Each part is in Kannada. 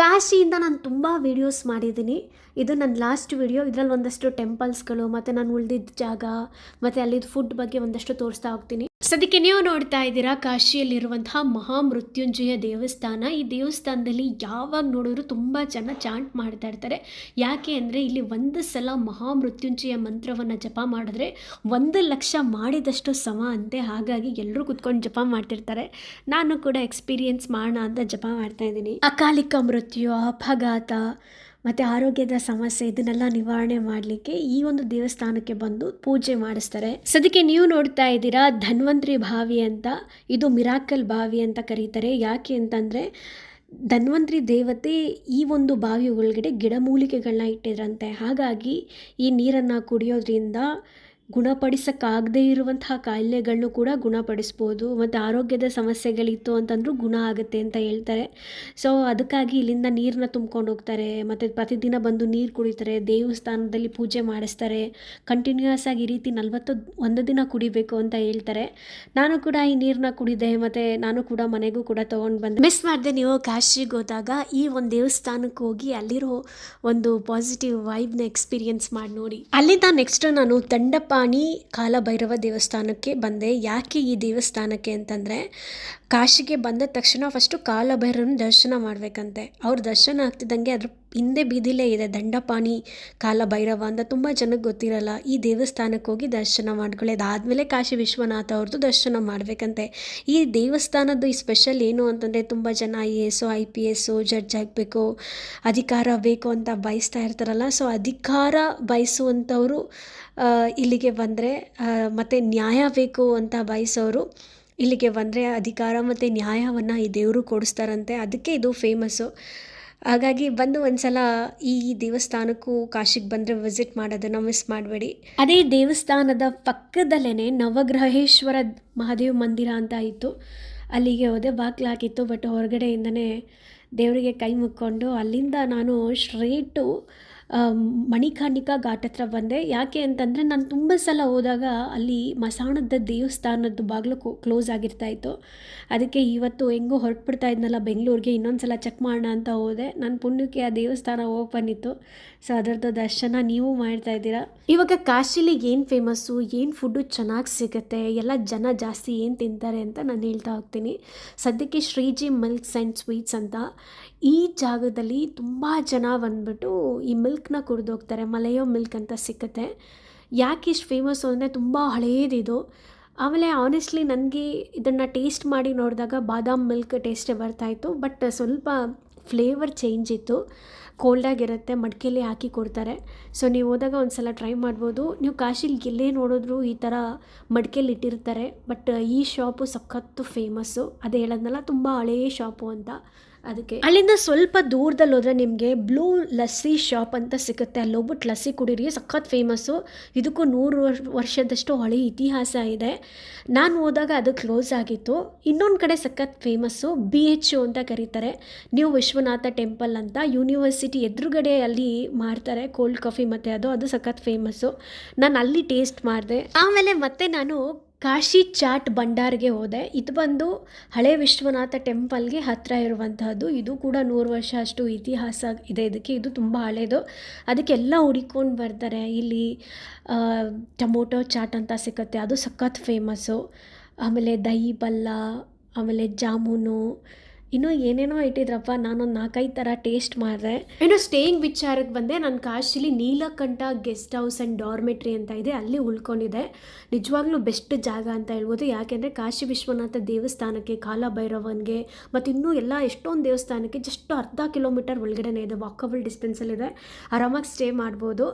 ಕಾಶಿಯಿಂದ ನಾನು ತುಂಬ ವೀಡಿಯೋಸ್ ಮಾಡಿದ್ದೀನಿ. ಇದು ನನ್ನ ಲಾಸ್ಟ್ ವಿಡಿಯೋ ಇದರಲ್ಲಿ ಒಂದಷ್ಟು ಟೆಂಪಲ್ಸ್ಗಳು ಮತ್ತು ನಾನು ಉಳಿದಿದ್ದ ಜಾಗ, ಮತ್ತು ಅಲ್ಲಿದ್ದ ಫುಡ್ ಬಗ್ಗೆ ಒಂದಷ್ಟು ತೋರಿಸ್ತಾ ಹೋಗ್ತೀನಿ. ಸದ್ಯಕ್ಕೆ ನೀವು ನೋಡ್ತಾ ಇದ್ದೀರಾ, ಕಾಶಿಯಲ್ಲಿರುವಂತಹ ಮಹಾಮೃತ್ಯುಂಜಯ ದೇವಸ್ಥಾನ. ಈ ದೇವಸ್ಥಾನದಲ್ಲಿ ಯಾವಾಗ ನೋಡಿದ್ರು ತುಂಬ ಜನ ಚಾಂಟ್ ಮಾಡ್ತಾ ಇರ್ತಾರೆ. ಯಾಕೆ ಅಂದರೆ ಇಲ್ಲಿ ಒಂದು ಸಲ ಮಹಾಮೃತ್ಯುಂಜಯ ಮಂತ್ರವನ್ನು ಜಪ ಮಾಡಿದ್ರೆ ಒಂದು ಲಕ್ಷ ಮಾಡಿದಷ್ಟು ಸಮ ಅಂತೆ. ಹಾಗಾಗಿ ಎಲ್ಲರೂ ಕುತ್ಕೊಂಡು ಜಪ ಮಾಡ್ತಿರ್ತಾರೆ. ನಾನು ಕೂಡ ಎಕ್ಸ್ಪೀರಿಯನ್ಸ್ ಮಾಡೋಣ ಅಂತ ಜಪ ಮಾಡ್ತಾ ಇದ್ದೀನಿ. ಅಕಾಲಿಕ ಮೃತ್ಯು, ಅಪಘಾತ ಮತ್ತು ಆರೋಗ್ಯದ ಸಮಸ್ಯೆ, ಇದನ್ನೆಲ್ಲ ನಿವಾರಣೆ ಮಾಡಲಿಕ್ಕೆ ಈ ಒಂದು ದೇವಸ್ಥಾನಕ್ಕೆ ಬಂದು ಪೂಜೆ ಮಾಡಿಸ್ತಾರೆ. ಸದ್ಯಕ್ಕೆ ನೀವು ನೋಡ್ತಾ ಇದ್ದೀರಾ, ಧನ್ವಂತ್ರಿ ಬಾವಿ ಅಂತ, ಇದು ಮಿರಾಕಲ್ ಬಾವಿ ಅಂತ ಕರೀತಾರೆ. ಯಾಕೆ ಅಂತಂದರೆ, ಧನ್ವಂತ್ರಿ ದೇವತೆ ಈ ಒಂದು ಬಾವಿ ಒಳಗಡೆ ಗಿಡಮೂಲಿಕೆಗಳನ್ನ ಇಟ್ಟಿದ್ರಂತೆ. ಹಾಗಾಗಿ ಈ ನೀರನ್ನು ಕುಡಿಯೋದ್ರಿಂದ ಗುಣಪಡಿಸೋಕ್ಕಾಗದೇ ಇರುವಂತಹ ಕಾಯಿಲೆಗಳನ್ನು ಕೂಡ ಗುಣಪಡಿಸ್ಬೋದು. ಮತ್ತು ಆರೋಗ್ಯದ ಸಮಸ್ಯೆಗಳಿತ್ತು ಅಂತಂದರೂ ಗುಣ ಆಗುತ್ತೆ ಅಂತ ಹೇಳ್ತಾರೆ. ಸೊ ಅದಕ್ಕಾಗಿ ಇಲ್ಲಿಂದ ನೀರನ್ನ ತುಂಬ್ಕೊಂಡು ಹೋಗ್ತಾರೆ. ಮತ್ತು ಪ್ರತಿದಿನ ಬಂದು ನೀರು ಕುಡಿತಾರೆ, ದೇವಸ್ಥಾನದಲ್ಲಿ ಪೂಜೆ ಮಾಡಿಸ್ತಾರೆ. ಕಂಟಿನ್ಯೂಯಸ್ ಆಗಿ ಈ ರೀತಿ ನಲವತ್ತು, ಒಂದು ದಿನ ಕುಡಿಬೇಕು ಅಂತ ಹೇಳ್ತಾರೆ. ನಾನು ಕೂಡ ಈ ನೀರನ್ನ ಕುಡಿದೆ, ಮತ್ತು ನಾನು ಕೂಡ ಮನೆಗೂ ಕೂಡ ತೊಗೊಂಡು ಬಂದೆ. ಮಿಸ್ ಮಾಡಿದೆ ನೀವು ಕಾಶಿಗೆ ಹೋದಾಗ ಈ ಒಂದು ದೇವಸ್ಥಾನಕ್ಕೆ ಹೋಗಿ ಅಲ್ಲಿರೋ ಒಂದು ಪಾಸಿಟಿವ್ ವೈಬ್ನ ಎಕ್ಸ್ಪೀರಿಯನ್ಸ್ ಮಾಡಿ ನೋಡಿ. ಅಲ್ಲಿಂದ ನೆಕ್ಸ್ಟ್ ನಾನು ದಂಡಪಾಣಿ ಕಾಲಭೈರವ ದೇವಸ್ಥಾನಕ್ಕೆ ಬಂದೆ. ಯಾಕೆ ಈ ದೇವಸ್ಥಾನಕ್ಕೆ ಅಂತಂದರೆ, ಕಾಶಿಗೆ ಬಂದ ತಕ್ಷಣ ಫಸ್ಟು ಕಾಲಭೈರವನ ದರ್ಶನ ಮಾಡಬೇಕಂತೆ. ಅವ್ರ ದರ್ಶನ ಆಗ್ತಿದ್ದಂಗೆ ಅದ್ರ ಹಿಂದೆ ಬೀದಿಲೇ ಇದೆ ದಂಡಪಾಣಿ, ಕಾಲಭೈರವ ಅಂತ ತುಂಬ ಜನಕ್ಕೆ ಗೊತ್ತಿರಲ್ಲ. ಈ ದೇವಸ್ಥಾನಕ್ಕೆ ಹೋಗಿ ದರ್ಶನ ಮಾಡ್ಕೊಳ್ಳಿ. ಅದಾದಮೇಲೆ ಕಾಶಿ ವಿಶ್ವನಾಥ ಅವ್ರದ್ದು ದರ್ಶನ ಮಾಡಬೇಕಂತೆ. ಈ ದೇವಸ್ಥಾನದ್ದು ಈ ಸ್ಪೆಷಲ್ ಏನು ಅಂತಂದರೆ ತುಂಬ ಜನ I A S I P S judge ಆಗಬೇಕು, ಅಧಿಕಾರ ಬೇಕು ಅಂತ ಬಯಸ್ತಾ ಇರ್ತಾರಲ್ಲ. ಸೊ ಅಧಿಕಾರ ಬಯಸುವಂಥವರು ಇಲ್ಲಿಗೆ ಬಂದರೆ ಮತ್ತು ನ್ಯಾಯ ಬೇಕು ಅಂತ ಬಯಸೋರು ಇಲ್ಲಿಗೆ ಬಂದರೆ ಅಧಿಕಾರ ಮತ್ತು ನ್ಯಾಯವನ್ನು ಈ ದೇವರು ಕೊಡಿಸ್ತಾರಂತೆ. ಅದಕ್ಕೆ ಇದು ಫೇಮಸ್ಸು ಹಾಗಾಗಿ ಬಂದು ಒಂದ್ಸಲ ಈ ದೇವಸ್ಥಾನಕ್ಕೂ ಕಾಶಿಗೆ ಬಂದರೆ ವಿಸಿಟ್ ಮಾಡೋದನ್ನು ಮಿಸ್ ಮಾಡಬೇಡಿ. ಅದೇ ದೇವಸ್ಥಾನದ ಪಕ್ಕದಲ್ಲೇ ನವಗ್ರಹೇಶ್ವರ ಮಹಾದೇವ ಮಂದಿರ ಅಂತ ಇತ್ತು. ಅಲ್ಲಿಗೆ ಹೋದೆ ಬಾಕ್ಲಾಕಿತ್ತು ಬಟ್ ಹೊರಗಡೆಯಿಂದನೇ ದೇವರಿಗೆ ಕೈ ಮುಕ್ಕೊಂಡು ಅಲ್ಲಿಂದ ನಾನು ಸ್ಟ್ರೇಟು ಮಣಿಕರ್ಣಿಕಾ ಘಾಟ್ ಹತ್ರ ಬಂದೆ. ಯಾಕೆ ಅಂತಂದರೆ ನಾನು ತುಂಬ ಸಲ ಹೋದಾಗ ಅಲ್ಲಿ ಮಸಾಣದ ದೇವಸ್ಥಾನದ ಬಾಗಿಲು ಕ್ಲೋಸ್ ಆಗಿರ್ತಾ ಇತ್ತು. ಅದಕ್ಕೆ ಇವತ್ತು ಹೆಂಗೋ ಹೊರಟ್ಬಿಡ್ತಾ ಇದ್ನಲ್ಲ ಬೆಂಗಳೂರಿಗೆ ಇನ್ನೊಂದು ಸಲ ಚೆಕ್ ಮಾಡೋಣ ಅಂತ ಹೋದೆ. ನನ್ನ ಪುಣ್ಯಕ್ಕೆ ಆ ದೇವಸ್ಥಾನ ಓಪನ್ ಇತ್ತು ಸೊ ಅದರದ್ದು ದರ್ಶನ ನೀವು ಮಾಡ್ತಾ ಇದ್ದೀರಾ? ಇವಾಗ ಕಾಶಿಲಿ ಏನು ಫೇಮಸ್ಸು ಏನು ಫುಡ್ಡು ಚೆನ್ನಾಗಿ ಸಿಗುತ್ತೆ, ಎಲ್ಲ ಜನ ಜಾಸ್ತಿ ಏನು ತಿಂತಾರೆ ಅಂತ ನಾನು ಹೇಳ್ತಾ ಹೋಗ್ತೀನಿ. ಸದ್ಯಕ್ಕೆ ಶ್ರೀಜಿ ಮಿಲ್ಕ್ಸ್ ಆ್ಯಂಡ್ ಸ್ವೀಟ್ಸ್ ಅಂತ ಈ ಜಾಗದಲ್ಲಿ ತುಂಬ ಜನ ಬಂದ್ಬಿಟ್ಟು ಈ ಮಿಲ್ಕ್ನ ಕುಡಿದೋಗ್ತಾರೆ, ಮಲೆಯೋ ಮಿಲ್ಕ್ ಅಂತ ಸಿಕ್ಕತ್ತೆ. ಯಾಕೆ ಇಷ್ಟು ಫೇಮಸ್ಸು ಅಂದರೆ ತುಂಬ ಹಳೇದಿದು. ಆಮೇಲೆ ಆನೆಸ್ಟ್ಲಿ ನನಗೆ ಇದನ್ನು ಟೇಸ್ಟ್ ಮಾಡಿ ನೋಡಿದಾಗ ಬಾದಾಮ್ ಮಿಲ್ಕ್ ಟೇಸ್ಟೇ ಬರ್ತಾಯಿತ್ತು ಬಟ್ ಸ್ವಲ್ಪ ಫ್ಲೇವರ್ ಚೇಂಜ್ ಇತ್ತು. ಕೋಲ್ಡಾಗಿರುತ್ತೆ ಮಡಿಕೆಯಲ್ಲಿ ಹಾಕಿ ಕೊಡ್ತಾರೆ. ಸೊ ನೀವು ಹೋದಾಗ ಒಂದು ಸಲ ಟ್ರೈ ಮಾಡ್ಬೋದು. ನೀವು ಕಾಶಿಲಿ ಎಲ್ಲೇ ನೋಡಿದ್ರು ಈ ಥರ ಮಡಿಕೆಯಲ್ಲಿ ಇಟ್ಟಿರ್ತಾರೆ ಬಟ್ ಈ ಶಾಪು ಸಖತ್ತು ಫೇಮಸ್ಸು ಅದೇ ಹೇಳೋದ್ನಲ್ಲ, ತುಂಬ ಹಳೆಯ ಶಾಪು ಅಂತ. ಅದಕ್ಕೆ ಅಲ್ಲಿಂದ ಸ್ವಲ್ಪ ದೂರದಲ್ಲಿ ಹೋದರೆ ನಿಮಗೆ ಬ್ಲೂ ಲಸ್ಸಿ ಶಾಪ್ ಅಂತ ಸಿಗುತ್ತೆ. ಅಲ್ಲಿ ಹೋಗ್ಬಿಟ್ಟು ಲಸ್ಸಿ ಕುಡೀರಿ, ಸಖತ್ ಫೇಮಸ್ಸು ಇದಕ್ಕೂ ನೂರು ವರ್ಷ, ವರ್ಷದಷ್ಟು ಹಳೆ ಇತಿಹಾಸ ಇದೆ. ನಾನು ಹೋದಾಗ ಅದು ಕ್ಲೋಸ್ ಆಗಿತ್ತು. ಇನ್ನೊಂದು ಕಡೆ ಸಖತ್ ಫೇಮಸ್ಸು ಬಿ ಎಚ್ ಯು ಅಂತ ಕರೀತಾರೆ. ನ್ಯೂ ವಿಶ್ವನಾಥ ಟೆಂಪಲ್ ಅಂತ ಯೂನಿವರ್ಸಿಟಿ ಎದುರುಗಡೆ ಅಲ್ಲಿ ಮಾಡ್ತಾರೆ ಕೋಲ್ಡ್ ಕಾಫಿ ಮತ್ತು ಅದು. ಅದು ಸಖತ್ ಫೇಮಸ್ಸು ನಾನು ಅಲ್ಲಿ ಟೇಸ್ಟ್ ಮಾಡಿದೆ. ಆಮೇಲೆ ಮತ್ತೆ ನಾನು ಕಾಶಿ ಚಾಟ್ ಭಂಡಾರ್ಗೆ ಹೋದೆ. ಇದು ಬಂದು ಹಳೆ ವಿಶ್ವನಾಥ ಟೆಂಪಲ್ಗೆ ಹತ್ತಿರ ಇರುವಂತಹದ್ದು. ಇದು ಕೂಡ ನೂರು ವರ್ಷ ಅಷ್ಟು ಇತಿಹಾಸ ಇದೆ. ಇದಕ್ಕೆ ಇದು ತುಂಬ ಹಳೆಯದು ಅದಕ್ಕೆಲ್ಲ ಹುಡಿಕೊಂಡು ಬರ್ತಾರೆ. ಇಲ್ಲಿ ಟೊಮೊಟೊ ಚಾಟ್ ಅಂತ ಸಿಗುತ್ತೆ ಅದು ಸಖತ್ ಫೇಮಸ್ಸು ಆಮೇಲೆ ದಹಿ ಬಲ್ಲ ಆಮೇಲೆ ಜಾಮೂನು ಇನ್ನೂ ಏನೇನೋ ಇಟ್ಟಿದ್ರಪ್ಪ, ನಾನೊಂದು ನಾಲ್ಕೈದು ಥರ ಟೇಸ್ಟ್ ಮಾಡಿದೆ. ಇನ್ನು ಸ್ಟೇಯಿಂಗ್ ವಿಚಾರಕ್ಕೆ ಬಂದೆ. ನಾನು ಕಾಶಿಲಿ Neelkanth guest house and dormitory ಅಂತ ಇದೆ. ಅಲ್ಲಿ ಉಳ್ಕೊಂಡಿದೆ ನಿಜವಾಗ್ಲೂ ಬೆಸ್ಟ್ ಜಾಗ ಅಂತ ಹೇಳ್ಬೋದು. ಯಾಕೆಂದರೆ ಕಾಶಿ ವಿಶ್ವನಾಥ ದೇವಸ್ಥಾನಕ್ಕೆ, ಕಾಲಭೈರವನ್ಗೆ, ಮತ್ತು ಇನ್ನೂ ಎಲ್ಲ ಎಷ್ಟೊಂದು ದೇವಸ್ಥಾನಕ್ಕೆ ಜಸ್ಟ್ ಅರ್ಧ ಕಿಲೋಮೀಟರ್ ಒಳಗಡೆನೇ ಇದೆ. ವಾಕಬಲ್ ಡಿಸ್ಟೆನ್ಸಲ್ಲಿದೆ ಆರಾಮಾಗಿ ಸ್ಟೇ ಮಾಡ್ಬೋದು.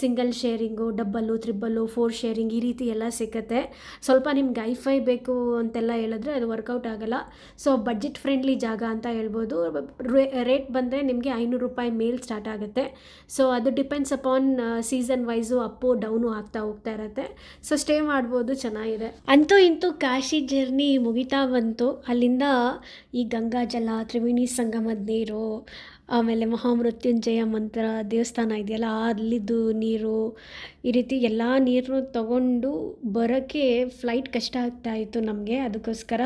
Single sharing double triple four sharing ಈ ರೀತಿ ಎಲ್ಲ ಸಿಕ್ಕತ್ತೆ ಸ್ವಲ್ಪ ನಿಮ್ಗೆ ಐಫೈ ಬೇಕು ಅಂತೆಲ್ಲ ಹೇಳಿದ್ರೆ ಅದು ವರ್ಕೌಟ್ ಆಗಲ್ಲ. ಸೊ ಬಡ್ಜೆಟ್ ಫ್ರೆಂಡ್ಲಿ ಜಾಗ ಅಂತ ಹೇಳ್ಬೋದು. ರೇಟ್ ಬಂದರೆ ನಿಮಗೆ ಐನೂರು ರೂಪಾಯಿ ಮೇಲ್ ಸ್ಟಾರ್ಟ್ ಆಗುತ್ತೆ. ಸೊ ಅದು depends upon season wise up down ಆಗ್ತಾ ಹೋಗ್ತಾ ಇರುತ್ತೆ. ಸೊ ಸ್ಟೇ ಮಾಡ್ಬೋದು, ಚೆನ್ನಾಗಿದೆ. ಅಂತೂ ಇಂತೂ ಕಾಶಿ ಜರ್ನಿ ಮುಗಿತಾ ಬಂತು. ಅಲ್ಲಿಂದ ಈ ಗಂಗಾ ಜಲ, ತ್ರಿವೇಣಿ ಸಂಗಮದ ನೀರು, ಆಮೇಲೆ ಮಹಾಮೃತ್ಯುಂಜಯ ಮಂತ್ರ ದೇವಸ್ಥಾನ ಇದೆಯಲ್ಲ, ಅಲ್ಲಿದ್ದು ನೀರು, ಈ ರೀತಿ ಎಲ್ಲ ನೀರನ್ನು ತಗೊಂಡು ಬರೋಕ್ಕೆ ಫ್ಲೈಟ್ ಕಷ್ಟ ಆಗ್ತಾ ಇತ್ತು ನಮಗೆ. ಅದಕ್ಕೋಸ್ಕರ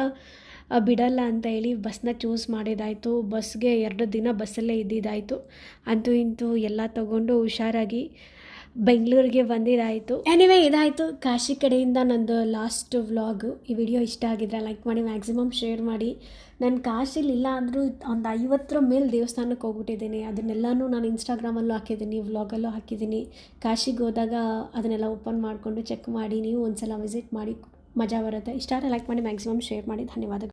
ಬಿಡಲ್ಲ ಅಂತ ಹೇಳಿ ಬಸ್ನ ಚೂಸ್ ಮಾಡಿದ್ದಾಯಿತು ಬಸ್ಗೆ ಎರಡು ದಿನ ಬಸ್ಸಲ್ಲೇ ಇದ್ದಿದ್ದಾಯಿತು. ಅಂತೂ ಇಂತೂ ಎಲ್ಲ ತಗೊಂಡು ಹುಷಾರಾಗಿ ಬೆಂಗಳೂರಿಗೆ ಬಂದಿದ್ದಾಯಿತು. ಎನಿವೇ ಇದಾಯಿತು. ಕಾಶಿ ಕಡೆಯಿಂದ ನಂದು ಲಾಸ್ಟ್ ವ್ಲಾಗು ಈ ವಿಡಿಯೋ ಇಷ್ಟ ಆಗಿದ್ರೆ ಲೈಕ್ ಮಾಡಿ ಮ್ಯಾಕ್ಸಿಮಮ್ ಶೇರ್ ಮಾಡಿ. ನಾನು ಕಾಶಿಲಿ ಇಲ್ಲ ಅಂದರೂ ಒಂದು ಐವತ್ತರ ಮೇಲೆ ದೇವಸ್ಥಾನಕ್ಕೆ ಹೋಗ್ಬಿಟ್ಟಿದ್ದೀನಿ. ಅದನ್ನೆಲ್ಲನೂ ನಾನು ಇನ್ಸ್ಟಾಗ್ರಾಮಲ್ಲೂ ಹಾಕಿದ್ದೀನಿ ವ್ಲಾಗಲ್ಲೂ ಹಾಕಿದ್ದೀನಿ. ಕಾಶಿಗೆ ಹೋದಾಗ ಅದನ್ನೆಲ್ಲ ಓಪನ್ ಮಾಡಿಕೊಂಡು ಚೆಕ್ ಮಾಡಿ, ನೀವು ಒಂದು ಸಲ ವಿಸಿಟ್ ಮಾಡಿ, ಮಜಾ ಬರುತ್ತೆ. ಇಷ್ಟ ಲೈಕ್ ಮಾಡಿ ಮ್ಯಾಕ್ಸಿಮಮ್ ಶೇರ್ ಮಾಡಿ. ಧನ್ಯವಾದಗಳು.